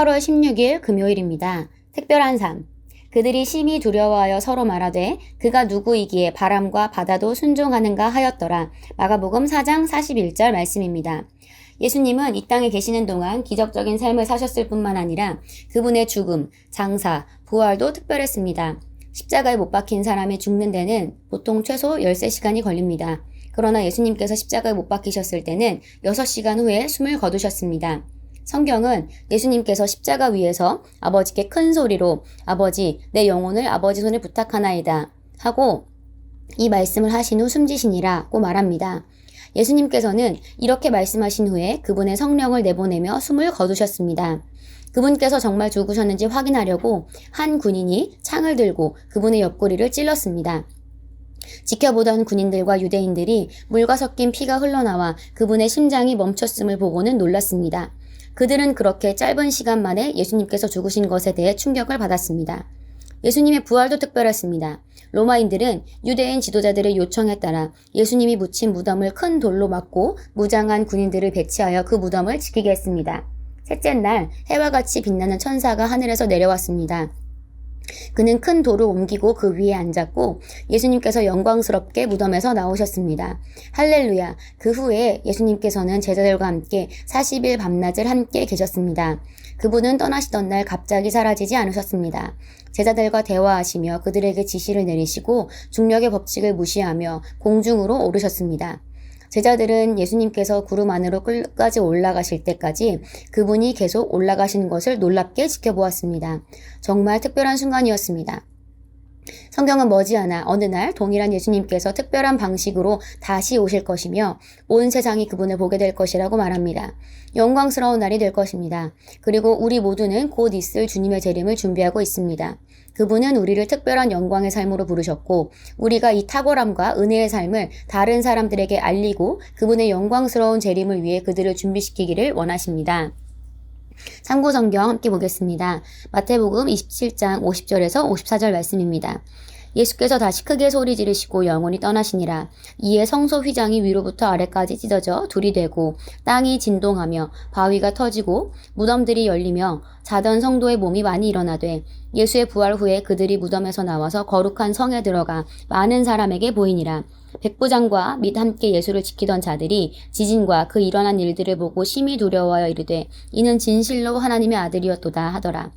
8월 16일 금요일입니다. 특별한 삶. 그들이 심히 두려워하여 서로 말하되 그가 누구이기에 바람과 바다도 순종하는가 하였더라. 마가복음 4장 41절 말씀입니다. 예수님은 이 땅에 계시는 동안 기적적인 삶을 사셨을 뿐만 아니라 그분의 죽음, 장사, 부활도 특별했습니다. 십자가에 못 박힌 사람이 죽는 데는 보통 최소 13시간이 걸립니다. 그러나 예수님께서 십자가에 못 박히셨을 때는 6시간 후에 숨을 거두셨습니다. 성경은 예수님께서 십자가 위에서 아버지께 큰 소리로 아버지, 내 영혼을 아버지 손에 부탁하나이다 하고 이 말씀을 하신 후 숨지시니라고 말합니다. 예수님께서는 이렇게 말씀하신 후에 그분의 성령을 내보내며 숨을 거두셨습니다. 그분께서 정말 죽으셨는지 확인하려고 한 군인이 창을 들고 그분의 옆구리를 찔렀습니다. 지켜보던 군인들과 유대인들이 물과 섞인 피가 흘러나와 그분의 심장이 멈췄음을 보고는 놀랐습니다. 그들은 그렇게 짧은 시간 만에 예수님께서 죽으신 것에 대해 충격을 받았습니다. 예수님의 부활도 특별했습니다. 로마인들은 유대인 지도자들의 요청에 따라 예수님이 묻힌 무덤을 큰 돌로 막고 무장한 군인들을 배치하여 그 무덤을 지키게 했습니다. 셋째 날 해와 같이 빛나는 천사가 하늘에서 내려왔습니다. 그는 큰 돌을 옮기고 그 위에 앉았고 예수님께서 영광스럽게 무덤에서 나오셨습니다. 할렐루야. 그 후에 예수님께서는 제자들과 함께 40일 밤낮을 함께 계셨습니다. 그분은 떠나시던 날 갑자기 사라지지 않으셨습니다. 제자들과 대화하시며 그들에게 지시를 내리시고 중력의 법칙을 무시하며 공중으로 오르셨습니다. 제자들은 예수님께서 구름 안으로 끝까지 올라가실 때까지 그분이 계속 올라가시는 것을 놀랍게 지켜보았습니다. 정말 특별한 순간이었습니다. 성경은 머지않아 어느 날 동일한 예수님께서 특별한 방식으로 다시 오실 것이며 온 세상이 그분을 보게 될 것이라고 말합니다. 영광스러운 날이 될 것입니다. 그리고 우리 모두는 곧 있을 주님의 재림을 준비하고 있습니다. 그분은 우리를 특별한 영광의 삶으로 부르셨고 우리가 이 탁월함과 은혜의 삶을 다른 사람들에게 알리고 그분의 영광스러운 재림을 위해 그들을 준비시키기를 원하십니다. 참고 성경 함께 보겠습니다. 마태복음 27장 50절에서 54절 말씀입니다. 예수께서 다시 크게 소리 지르시고 영원히 떠나시니라. 이에 성소 휘장이 위로부터 아래까지 찢어져 둘이 되고 땅이 진동하며 바위가 터지고 무덤들이 열리며 자던 성도의 몸이 많이 일어나되 예수의 부활 후에 그들이 무덤에서 나와서 거룩한 성에 들어가 많은 사람에게 보이니라. 백부장과 및 함께 예수를 지키던 자들이 지진과 그 일어난 일들을 보고 심히 두려워하여 이르되 이는 진실로 하나님의 아들이었도다 하더라.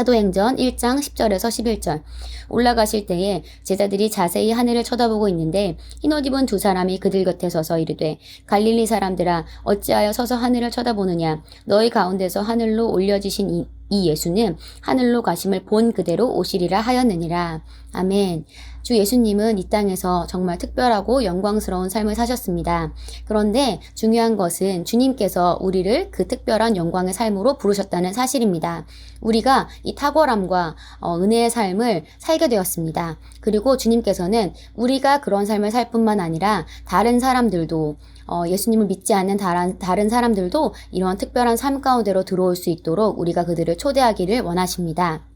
사도행전 1장 10절에서 11절. 올라가실 때에 제자들이 자세히 하늘을 쳐다보고 있는데 흰옷 입은 두 사람이 그들 곁에 서서 이르되 갈릴리 사람들아 어찌하여 서서 하늘을 쳐다보느냐 너희 가운데서 하늘로 올려지신 이, 이 예수는 하늘로 가심을 본 그대로 오시리라 하였느니라. 아멘. 주 예수님은 이 땅에서 정말 특별하고 영광스러운 삶을 사셨습니다. 그런데 중요한 것은 주님께서 우리를 그 특별한 영광의 삶으로 부르셨다는 사실입니다. 우리가 이 탁월함과 어, 은혜의 삶을 살게 되었습니다. 그리고 주님께서는 우리가 그런 삶을 살 뿐만 아니라 다른 사람들도 어, 예수님을 믿지 않는 다른, 다른 사람들도 이런 특별한 삶 가운데로 들어올 수 있도록 우리가 그들을 초대하기를 원하십니다.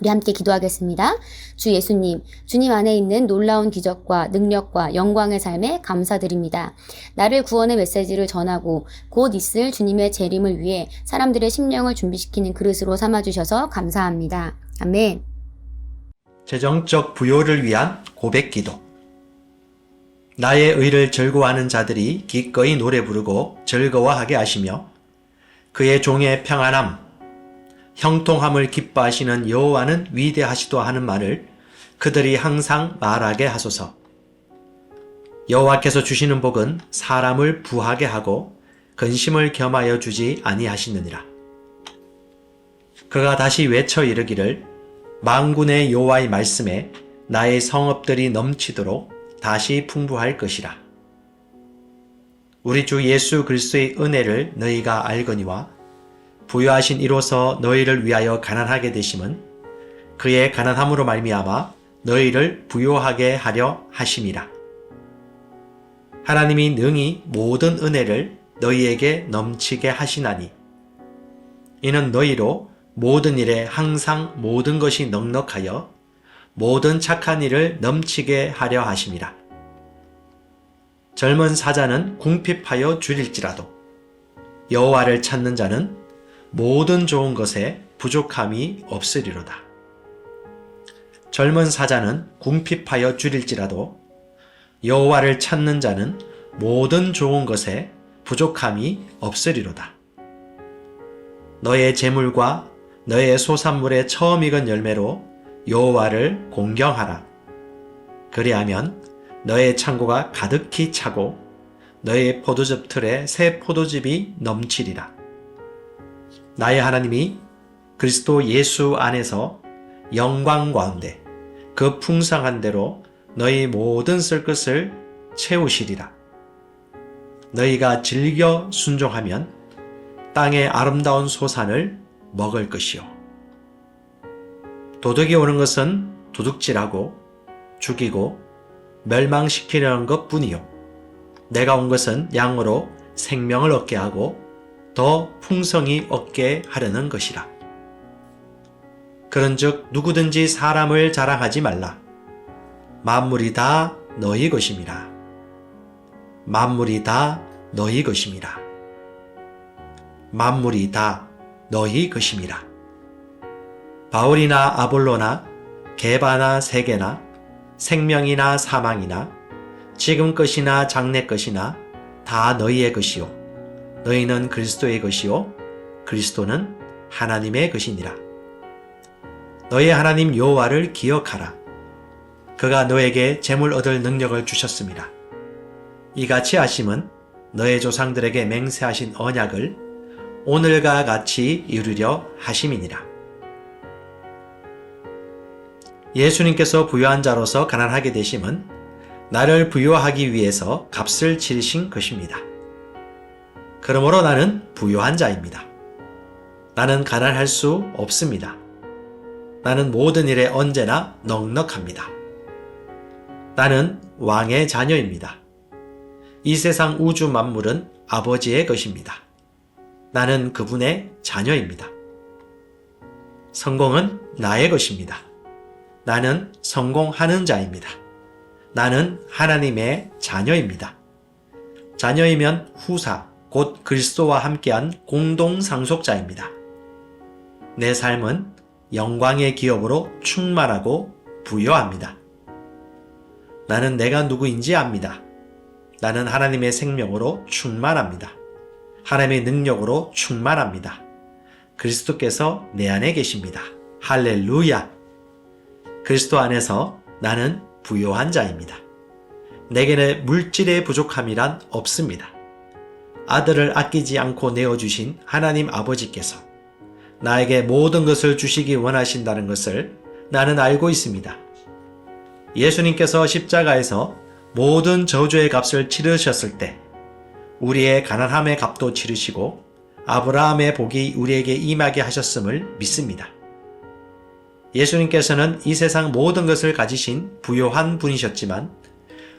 우리 함께 기도하겠습니다. 주 예수님, 주님 안에 있는 놀라운 기적과 능력과 영광의 삶에 감사드립니다. 나를 구원의 메시지를 전하고 곧 있을 주님의 재림을 위해 사람들의 심령을 준비시키는 그릇으로 삼아주셔서 감사합니다. 아멘. 재정적 부요를 위한 고백 기도. 나의 의를 즐거워하는 자들이 기꺼이 노래 부르고 즐거워하게 하시며 그의 종의 평안함, 형통함을 기뻐하시는 여호와는 위대하시도다 하는 말을 그들이 항상 말하게 하소서. 여호와께서 주시는 복은 사람을 부하게 하고 근심을 겸하여 주지 아니하시느니라. 그가 다시 외쳐 이르기를 망군의 여호와의 말씀에 나의 성읍들이 넘치도록 다시 풍부할 것이라. 우리 주 예수 그리스도의 은혜를 너희가 알거니와 부여하신 이로서 너희를 위하여 가난하게 되심은 그의 가난함으로 말미암아 너희를 부요하게 하려 하심이라. 하나님이 능히 모든 은혜를 너희에게 넘치게 하시나니 이는 너희로 모든 일에 항상 모든 것이 넉넉하여 모든 착한 일을 넘치게 하려 하심이라. 젊은 사자는 궁핍하여 줄일지라도 여호와를 찾는 자는 모든 좋은 것에 부족함이 없으리로다. 젊은 사자는 궁핍하여 줄일지라도 여호와를 찾는 자는 모든 좋은 것에 부족함이 없으리로다. 너의 재물과 너의 소산물의 처음 익은 열매로 여호와를 공경하라. 그리하면 너의 창고가 가득히 차고 너의 포도즙 틀에 새 포도즙이 넘치리라. 나의 하나님이 그리스도 예수 안에서 영광 가운데 그 풍성한 대로 너희 모든 쓸 것을 채우시리라. 너희가 즐겨 순종하면 땅의 아름다운 소산을 먹을 것이요. 도둑이 오는 것은 도둑질하고 죽이고 멸망시키려는 것 뿐이요. 내가 온 것은 양으로 생명을 얻게 하고 더 풍성히 얻게 하려는 것이라. 그런즉 누구든지 사람을 자랑하지 말라. 만물이 다 너희 것임이라. 만물이 다 너희 것임이라. 만물이 다 너희 것임이라. 바울이나 아볼로나 개바나 세계나 생명이나 사망이나 지금 것이나 장래 것이나 다 너희의 것이요 너희는 그리스도의 것이요 그리스도는 하나님의 것이니라. 너희 하나님 여호와를 기억하라. 그가 너에게 재물 얻을 능력을 주셨습니다. 이같이 하심은 너의 조상들에게 맹세하신 언약을 오늘과 같이 이루려 하심이니라. 예수님께서 부유한 자로서 가난하게 되심은 나를 부유하기 위해서 값을 치르신 것입니다. 그러므로 나는 부유한 자입니다. 나는 가난할 수 없습니다. 나는 모든 일에 언제나 넉넉합니다. 나는 왕의 자녀입니다. 이 세상 우주 만물은 아버지의 것입니다. 나는 그분의 자녀입니다. 성공은 나의 것입니다. 나는 성공하는 자입니다. 나는 하나님의 자녀입니다. 자녀이면 후사, 곧 그리스도와 함께한 공동 상속자입니다. 내 삶은 영광의 기업으로 충만하고 부여합니다. 나는 내가 누구인지 압니다. 나는 하나님의 생명으로 충만합니다. 하나님의 능력으로 충만합니다. 그리스도께서 내 안에 계십니다. 할렐루야! 그리스도 안에서 나는 부요한 자입니다. 내게는 물질의 부족함이란 없습니다. 아들을 아끼지 않고 내어주신 하나님 아버지께서 나에게 모든 것을 주시기 원하신다는 것을 나는 알고 있습니다. 예수님께서 십자가에서 모든 저주의 값을 치르셨을 때 우리의 가난함의 값도 치르시고 아브라함의 복이 우리에게 임하게 하셨음을 믿습니다. 예수님께서는 이 세상 모든 것을 가지신 부요한 분이셨지만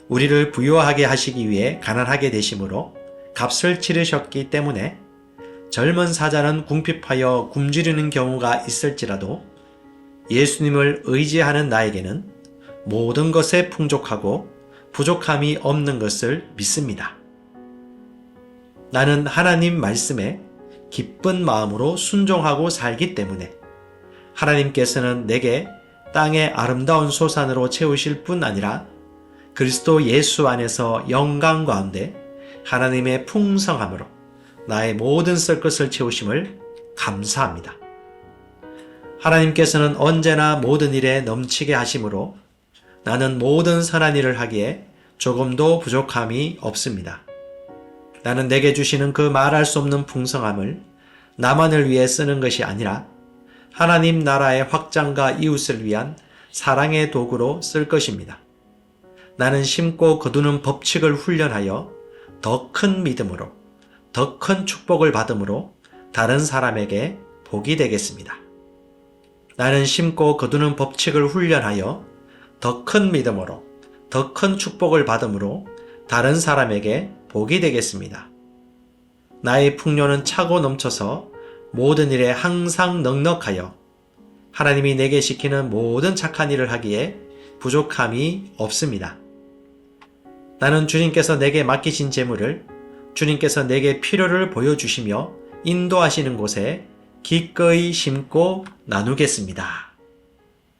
우리를 부요하게 하시기 위해 가난하게 되심으로 값을 치르셨기 때문에 젊은 사자는 궁핍하여 굶주리는 경우가 있을지라도 예수님을 의지하는 나에게는 모든 것에 풍족하고 부족함이 없는 것을 믿습니다. 나는 하나님 말씀에 기쁜 마음으로 순종하고 살기 때문에 하나님께서는 내게 땅의 아름다운 소산으로 채우실 뿐 아니라 그리스도 예수 안에서 영광 가운데 하나님의 풍성함으로 나의 모든 쓸 것을 채우심을 감사합니다. 하나님께서는 언제나 모든 일에 넘치게 하심으로 나는 모든 선한 일을 하기에 조금도 부족함이 없습니다. 나는 내게 주시는 그 말할 수 없는 풍성함을 나만을 위해 쓰는 것이 아니라 하나님 나라의 확장과 이웃을 위한 사랑의 도구로 쓸 것입니다. 나는 심고 거두는 법칙을 훈련하여 더 큰 믿음으로, 더 큰 축복을 받음으로 다른 사람에게 복이 되겠습니다. 나는 심고 거두는 법칙을 훈련하여 더 큰 믿음으로, 더 큰 축복을 받음으로 다른 사람에게 복이 되겠습니다. 나의 풍요는 차고 넘쳐서 모든 일에 항상 넉넉하여 하나님이 내게 시키는 모든 착한 일을 하기에 부족함이 없습니다. 나는 주님께서 내게 맡기신 재물을 주님께서 내게 필요를 보여주시며 인도하시는 곳에 기꺼이 심고 나누겠습니다.